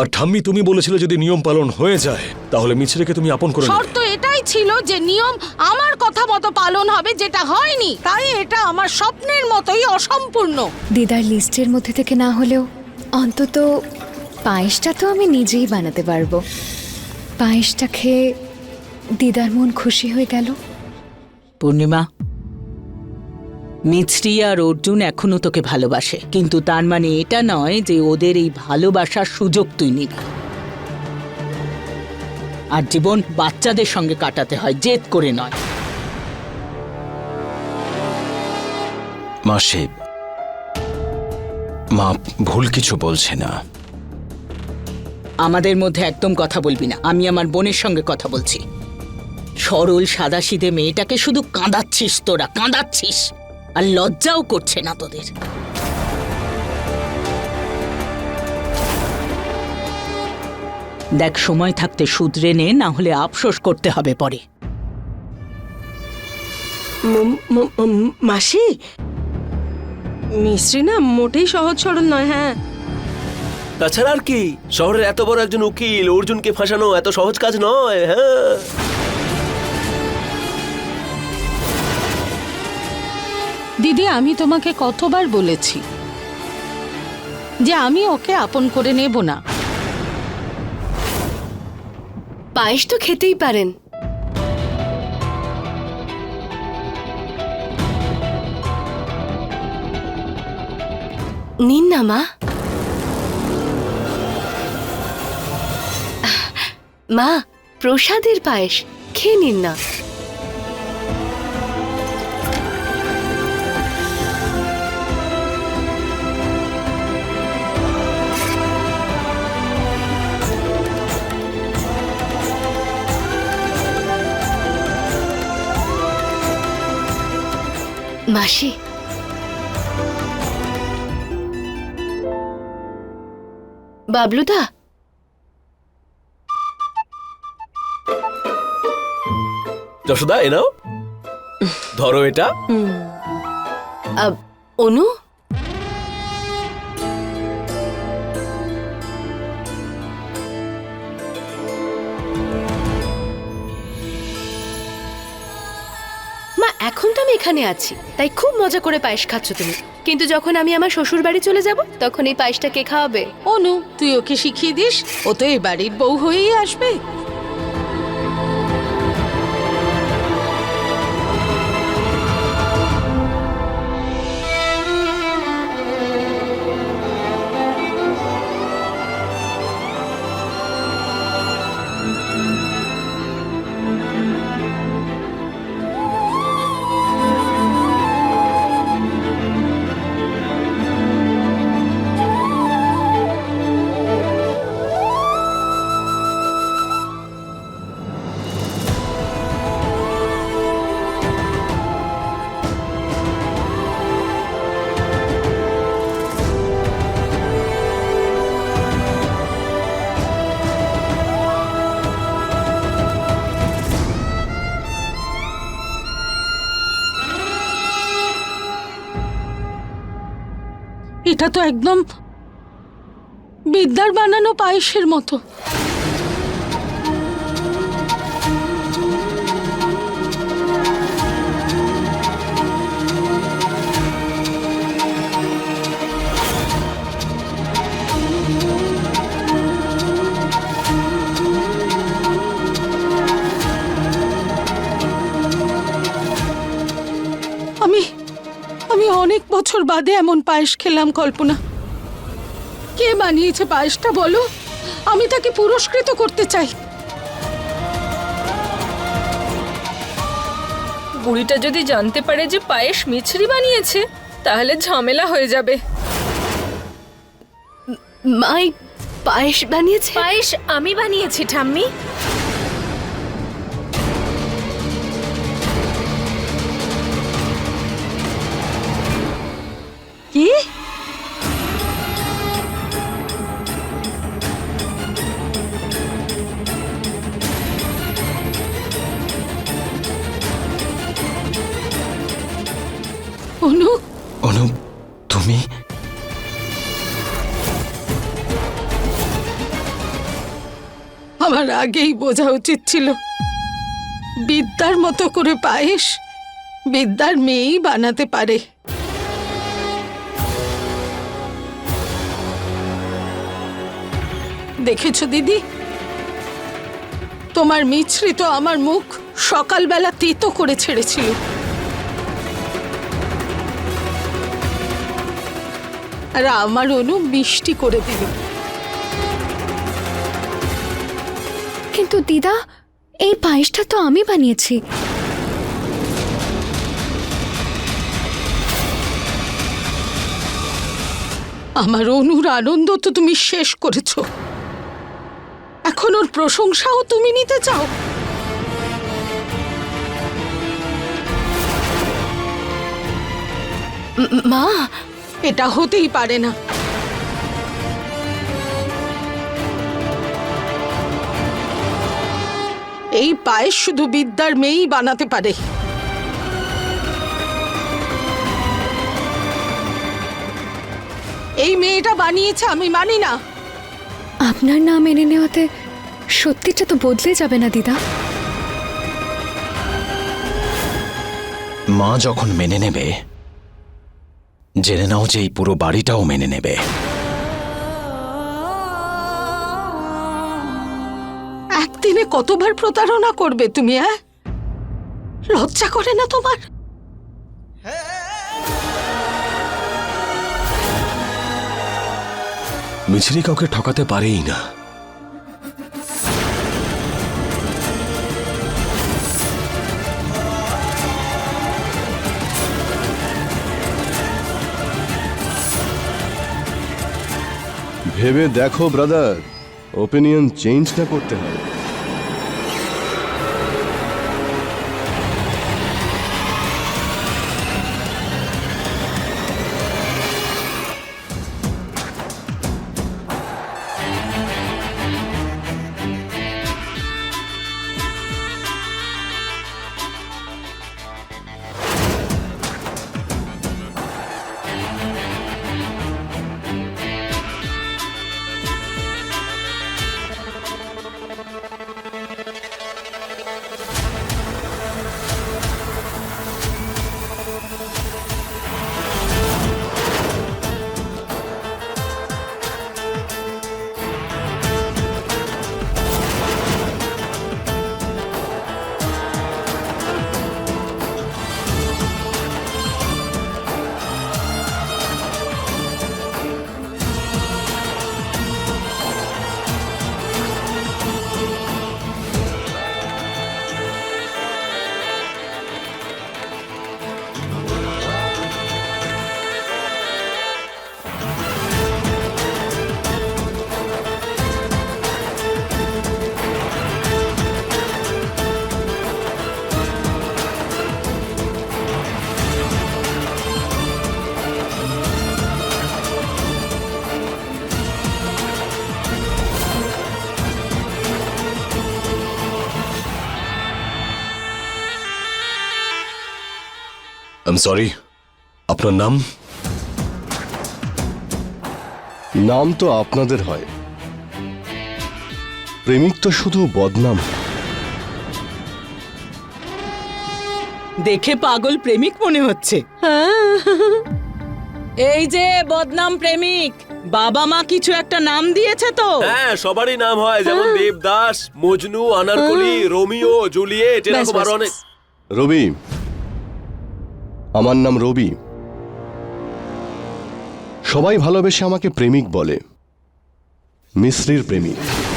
আর ঠাম্মি তুমি বলেছিলে যদি নিয়ম পালন হয়ে যায় তাহলে মিছরিকে তুমি আপন করে শর্ত এটাই ছিল যে নিয়ম আমার কথা মতো পালন হবে যেটা হয়নি। তাই এটা আমার স্বপ্নের মতোই অসম্পূর্ণ। দিদার লিস্টের মধ্যে থেকে না হলেও অন্তত পায়েসটা তো আমি নিজেই বানাতে পারব। পায়েসটা খেয়ে দিদার মন খুশি হয়ে গেল। পূর্ণিমা মিছরি আর অর্জুন এখনও তোকে ভালোবাসে। কিন্তু তার মানে এটা নয় যে ওদের এই ভালোবাসার সুযোগ তুই নিবি। আর জীবন বাচ্চাদের সঙ্গে কাটাতে হয় জেদ করে নয়। মাসে মা ভুল কিছু বলছে না। আমাদের মধ্যে একদম কথা বলবি না। আমি আমার বোনের সঙ্গে কথা বলছি। সরল সাদাসিধে মেয়েটাকে শুধু কাঁদাচ্ছিস তোরা কাঁদাচ্ছিস। আর লজ্জাও করছে না তোদের। দেখ সময় থাকতে শুধরে নে না হলে আফসোস করতে হবে পরে। মাসি? মিস্ত্রি না মোটেই সহজ সরল নয় হ্যাঁ। তাছাড়া আর কি? শহরের এত বড় একজন উকিল অর্জুনকে ফাঁসানো এত সহজ কাজ নয় হ্যাঁ। দিদি, আমি তোমাকে কতবার বলেছি যে আমি ওকে আপন করে নেব না। পায়েস তো খেতেই পারেন। নিন না, মা। মা, প্রসাদের পায়েস, খেয়ে নিন না। মাসি। বাবলুদা? যশোদা এনাও নাও। ধরো এটা। অনু? এখন তো আমি এখানে আছি, তাই খুব মজা করে পায়েস খাচ্ছ তুমি। কিন্তু যখন আমি আমার শ্বশুর বাড়ি চলে যাব, তখন এই পায়েসটা কে খাওয়াবে? অনু, তুই ওকে শিখিয়ে দিস, ও তো এই বাড়ির বউ হয়েই আসবে। তো একদম বিদ্যার বানানো পায়েসের মতো। বছর বাদে এমন পায়েস খেলাম কল্পনা। কে বানিয়েছে পায়েসটা বলো? আমি তাকে পুরস্কৃত করতে চাই। বুড়িটা যদি জানতে পারে যে পায়েস মিছরি বানিয়েছে তাহলে ঝামেলা হয়ে যাবে। মাই পায়েস বানিয়েছে? পায়েস আমি বানিয়েছি ঠাম্মি। কি? অনু? অনু তুমি? আমার আগেই বোঝা উচিত ছিল। বিদ্যার মতো করে পায়েস বিদ্যার মেয়েই বানাতে পারে। দেখেছ দিদি? তোমার মিশ্রিত আমার মুখ সকালবেলা তেতো করে ছেড়েছিল। আর আমার অনু মিষ্টি করে দিল। কিন্তু দিদা এই পায়েসটা তো আমি বানিয়েছি। আমার অনুর আনন্দ তো তুমি শেষ করেছ। এখন ওর প্রশংসাও তুমি নিতে চাও। মা, এটা হতেই পারে না। এই পায়েস শুধু বিদ্যার মেয়েই বানাতে পারে। এই মেয়েটা বানিয়েছে আমি মানি না। আপনার না মেনে নেওয়াতে সত্যিটা তো বদলে যাবে না দিদা। মা যখন মেনে নেবে জেনে নাও যে এই পুরো বাড়িটাও মেনে নেবে। একদিনে কতবার প্রতারণা করবে তুমি হ্যাঁ লজ্জা করে না তোমার? মিছরি কাউকে ঠকাতে পারেই না। ভেবে দেখো ব্রাদার ওপিনিয়ন চেঞ্জটা করতে হবে। আই এম সরি আপনার নাম? নাম তো আপনাদের হয়। প্রেমিক তো শুধু বদনাম। দেখে পাগল প্রেমিক মনে হচ্ছে। এই যে বদনাম প্রেমিক বাবা মা কিছু একটা নাম দিয়েছে তো। হ্যাঁ সবারই নাম হয় যেমন দেবদাস মজনু আনারকলি রোমিও জুলিয়েট এরকম আরও অনেক। রবি আমার নাম রবি। সবাই ভালোবেসে আমাকে প্রেমিক বলে। মিশ্রির প্রেমিক।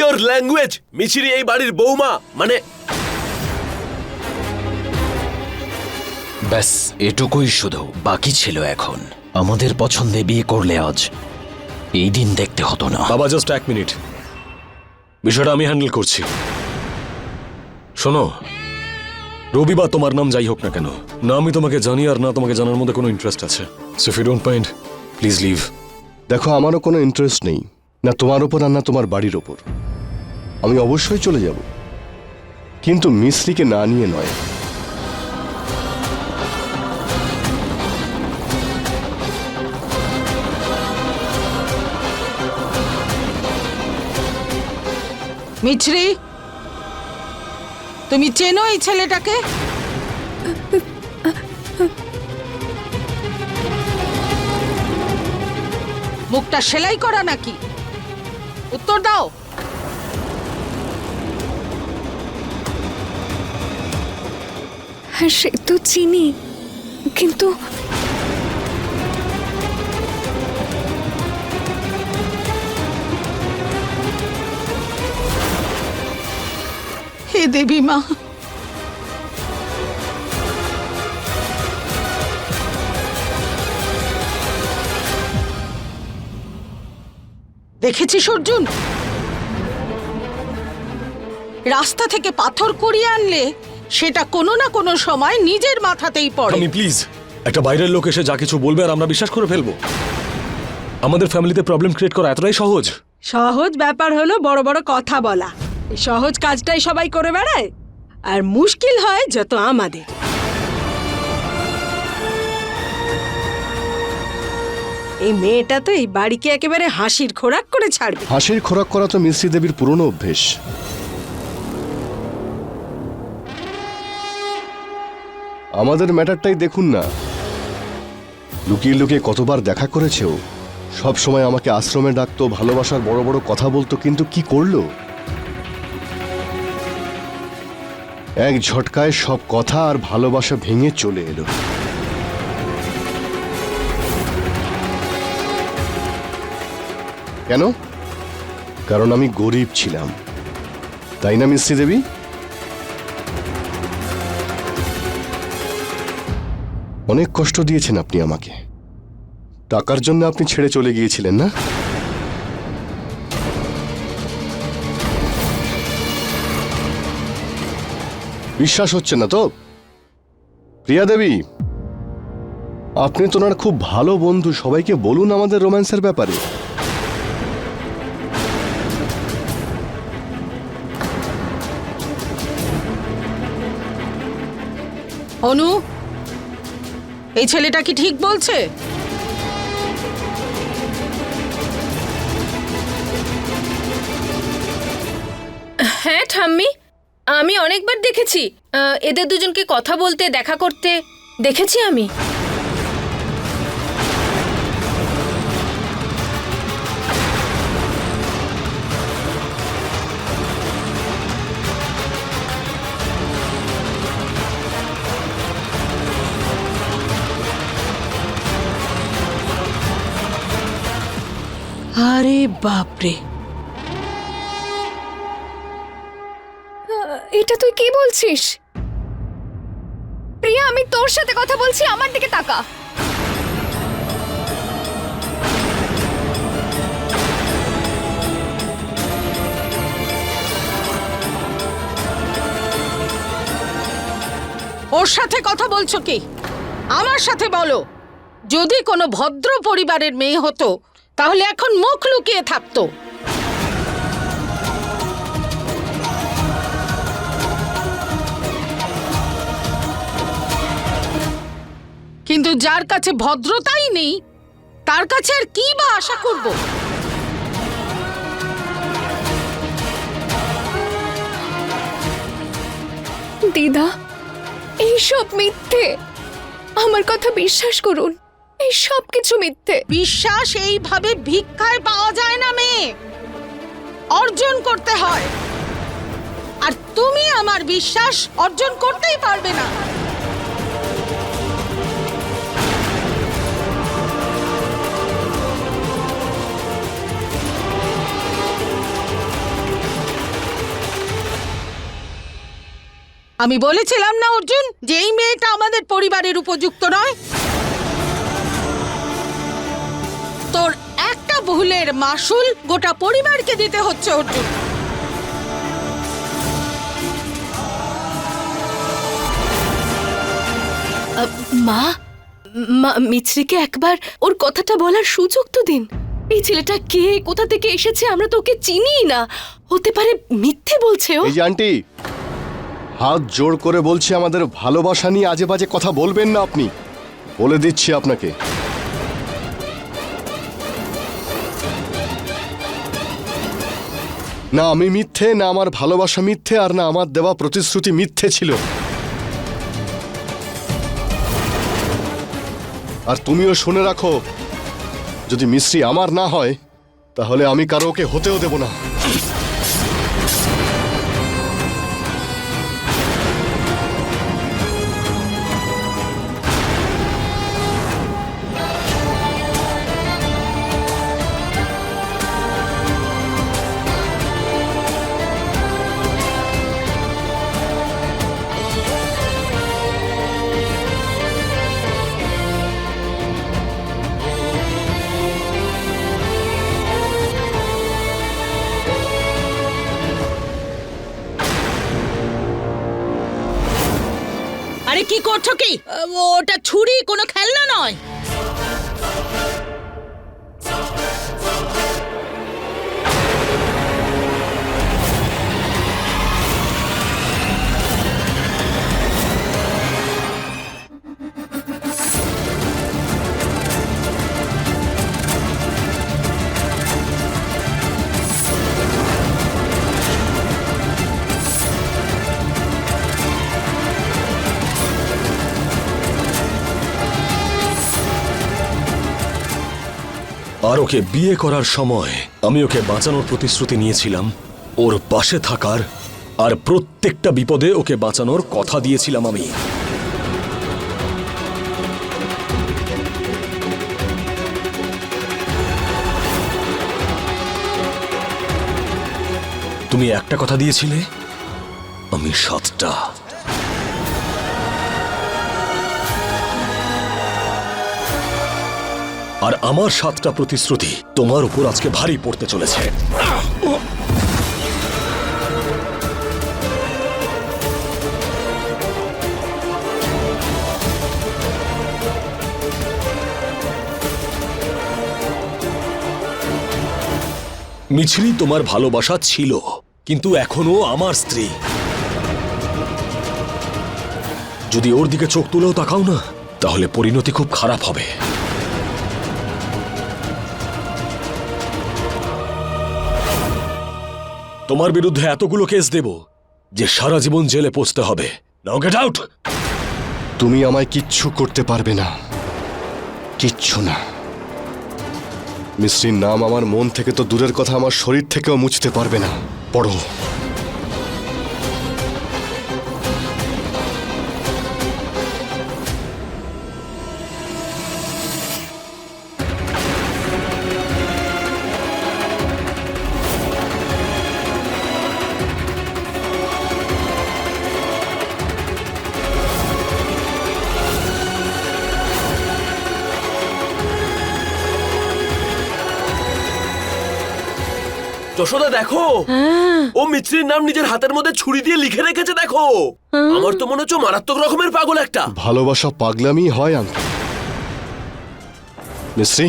ইওর ল্যাঙ্গুয়েজ মিছিরি এই বাড়ির বৌমা মানে ব্যাস এটুকুই শুধু বাকি ছিল এখন। আমাদের পছন্দে বিয়ে করলে আজ এই দিন দেখতে হতো না। বাবা জাস্ট এক মিনিট। বিষয়টা আমি হ্যান্ডেল করছি। শোনো রবিবার তোমার নাম যাই হোক না কেন না আমি তোমাকে জানি আর না তোমাকে জানার মধ্যে কোনো ইন্টারেস্ট আছে। So if you don't mind please leave দেখো আমারও কোনো ইন্টারেস্ট নেই। না তোমার ওপর আর না তোমার বাড়ির ওপর আমি অবশ্যই চলে যাব। কিন্তু মিস্ত্রিকে না নিয়ে নয়। মিছরি, তুমি চেনো এই ছেলেটাকে? মুখটা সেলাই করা নাকি? উত্তর দাও হ্যাঁ সে তো চিনি কিন্তু হে দেবী মা দেখেছিস অর্জুন? রাস্তা থেকে পাথর কুড়িয়ে আনলে সেটা কোনো না কোনো সময় নিজের মাথাতেই পড়ে। আমি প্লিজ একটা বাইরের লোক এসে যা কিছু বলবে আর আমরা বিশ্বাস করে ফেলব। আমাদের ফ্যামিলিতে প্রবলেম ক্রিয়েট করা এতটাই সহজ। সহজ ব্যাপার হলো বড় বড় কথা বলা। এই সহজ কাজটাই সবাই করে বেড়ায়। আর মুশকিল হয় যত আমাদের। এই মেয়েটা তো এই বাড়িকে একেবারে হাসির খোরাক করে ছাড়বে। হাসির খোরাক করা তো মিস্ত্রি দেবীর পুরনো অভ্যেস। আমাদের ম্যাটারটাই দেখুন না। লুকিয়ে লুকিয়ে কতবার দেখা করেছেও, সব সময় আমাকে আশ্রমে ডাকতো, ভালোবাসার বড় বড় কথা বলতো, কিন্তু কি করল? এক ঝটকায় সব কথা আর ভালোবাসা ভেঙে চলে এলো। কেন? কারণ আমি গরিব ছিলাম। তাই না মিস্ত্রি দেবী? অনেক কষ্ট দিয়েছেন আপনি আমাকে। টাকার জন্য আপনি ছেড়ে চলে গিয়েছিলেন, না? বিশ্বাস হচ্ছে না তো? প্রিয়া দেবী, আপনি তো ওনার খুব ভালো বন্ধু। সবাইকে বলুন আমাদের রোম্যান্সের ব্যাপারে। অনু এই ছেলেটা কি ঠিক বলছে? হ্যাঁ ঠাম্মি, আমি অনেকবার দেখেছি। এদের দুজনকে কথা বলতে, দেখা করতে দেখেছি আমি। বাপরে। এটা তুই কি বলছিস? প্রিয়া আমি তোর সাথে কথা বলছি আমার দিকে তাকা। ওর সাথে কথা বলছো কি? আমার সাথে বলো। যদি কোনো ভদ্র পরিবারের মেয়ে হতো তাহলে এখন মুখ লুকিয়ে থাকতো। কিন্তু যার কাছে ভদ্রতাই নেই, তার কাছে আর কি বা আশা করব? দিদা, এইসব মিথ্যে। আমার কথা বিশ্বাস করুন। এই সব কিছু মিথ্যে। বিশ্বাস এইভাবে ভিক্ষায় পাওয়া যায় না, মেয়ে। অর্জন করতে হয়। আর তুমি আমার বিশ্বাস অর্জন করতেই পারবে না। আমি বলেছিলাম না, অর্জুন, যে এই মেয়েটা আমাদের পরিবারের উপযুক্ত নয়। ভুলের মাসুল গোটা পরিবারকে দিতে হচ্ছে অর্জুন। মা মা মিছরিকে একবার ওর কথাটা বলার সুযোগ তো দিন। এই ছেলেটা কে কোথা থেকে এসেছে আমরা তো ওকে চিনিই না। হতে পারে মিথ্যে বলছে ও। এই যে আন্টি হাত জোর করে বলছি আমাদের ভালোবাসা নিয়ে আজে বাজে কথা বলবেন না আপনি। বলে দিচ্ছি আপনাকে। না আমি মিথ্যে, না আমার ভালোবাসা মিথ্যে, আর না আমার দেওয়া প্রতিশ্রুতি মিথ্যে ছিল। আর তুমিও শুনে রাখো, যদি মিস্ত্রি আমার না হয়, তাহলে আমি কারও ওকে হতেও দেব না। করছ কি? ওটা ছুরি কোনো খেলনা নয়। আর ওকে বিয়ে করার সময় আমি ওকে বাঁচানোর প্রতিশ্রুতি নিয়েছিলাম। ওর পাশে থাকার আর প্রত্যেকটা বিপদে ওকে বাঁচানোর কথা দিয়েছিলাম আমি। তুমি একটা কথা দিয়েছিলে? আমি সাতটা। আর আমার সাতটা প্রতিশ্রুতি তোমার উপর আজকে ভারী পড়তে চলেছে। মিছরি তোমার ভালোবাসা ছিল, কিন্তু এখনও আমার স্ত্রী। যদি ওর দিকে চোখ তুলেও তাকাও না, তাহলে পরিণতি খুব খারাপ হবে। তোমার বিরুদ্ধে এতগুলো কেস দেব যে সারা জীবন জেলে পৌঁছতে হবে। নাও গেট আউট তুমি আমায় কিচ্ছু করতে পারবে না। কিচ্ছু না। মিশ্রির নাম আমার মন থেকে তো দূরের কথা, আমার শরীর থেকেও মুছতে পারবে না। পড়ো। যশোদা দেখো। ও মিত্রির নাম নিজের হাতের মধ্যে ছুরি দিয়ে লিখে রেখেছে দেখো। আমার তো মনে হচ্ছে মারাত্মক রকমের পাগল একটা। ভালোবাসা পাগলামি হয় আঙ্কেল। মিশ্রি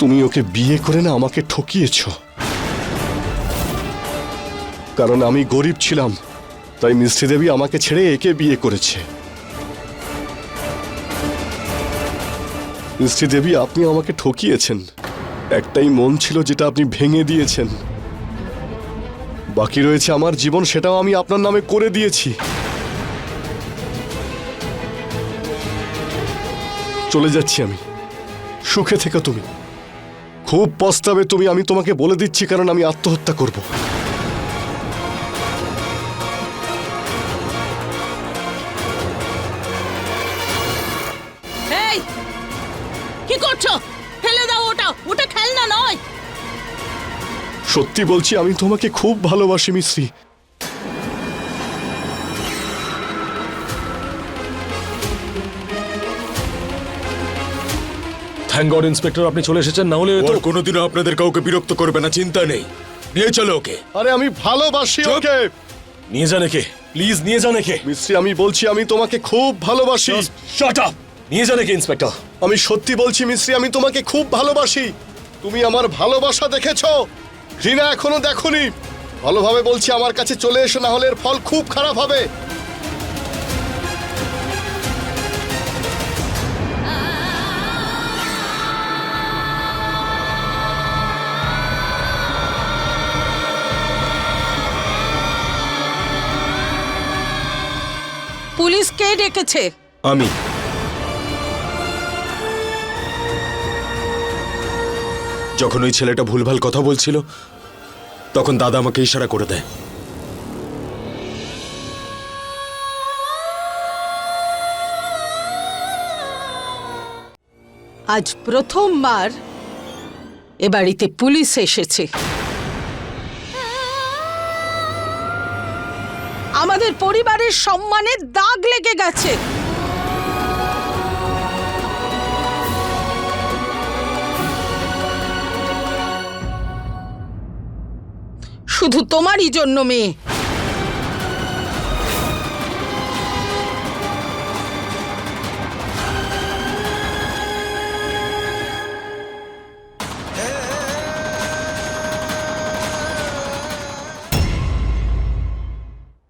তুমি ওকে বিয়ে করে না আমাকে ঠকিয়েছ? কারণ আমি গরিব ছিলাম তাই মিষ্টি দেবী আমাকে ছেড়ে একে বিয়ে করেছে। মিষ্টি দেবী আপনি আমাকে ঠকিয়েছেন। একটাই মন ছিল যেটা আপনি ভেঙে দিয়েছেন। বাকি রয়েছে আমার জীবন, সেটাও আমি আপনার নামে করে দিয়েছি। চলে যাচ্ছি আমি। সুখে থেকে তুমি। খুব পস্তাবে তুমি, আমি তোমাকে বলে দিচ্ছি কারণ আমি আত্মহত্যা করব। কি করছ? সত্যি বলছি আমি তোমাকে খুব ভালোবাসি মিশ্রি থ্যাংক গড ইন্সপেক্টর আপনি চলে এসেছেন। না হলে তো কোনোদিনও আপনাদের কাউকে বিরক্ত করবে না চিন্তা নেই। নিয়ে চলো ওকে। আরে আমি ভালোবাসি ওকে। নিয়ে যান একে। প্লিজ নিয়ে যান একে। মিস্ত্রি আমি বলছি আমি তোমাকে খুব ভালোবাসি। শাট আপ নিয়ে যান একে ইন্সপেক্টর আমি সত্যি বলছি মিস্ত্রি আমি তোমাকে খুব ভালোবাসি। তুমি আমার ভালোবাসা দেখেছ। ঘৃণা এখনও দেখোনি। ভালোভাবে বলছি আমার কাছে চলে এসো না হলে এর ফল খুব খারাপ হবে। পুলিশ কে ডেকেছে? আমি। যখন ওই ছেলেটা ভুলভাল কথা বলছিল, তখন দাদা আমাকে ইশারা করে দেয়। আজ প্রথমবার এ বাড়িতে পুলিশ এসেছে। আমাদের পরিবারের সম্মানে দাগ লেগে গেছে। শুধু তোমারই জন্য মেয়ে।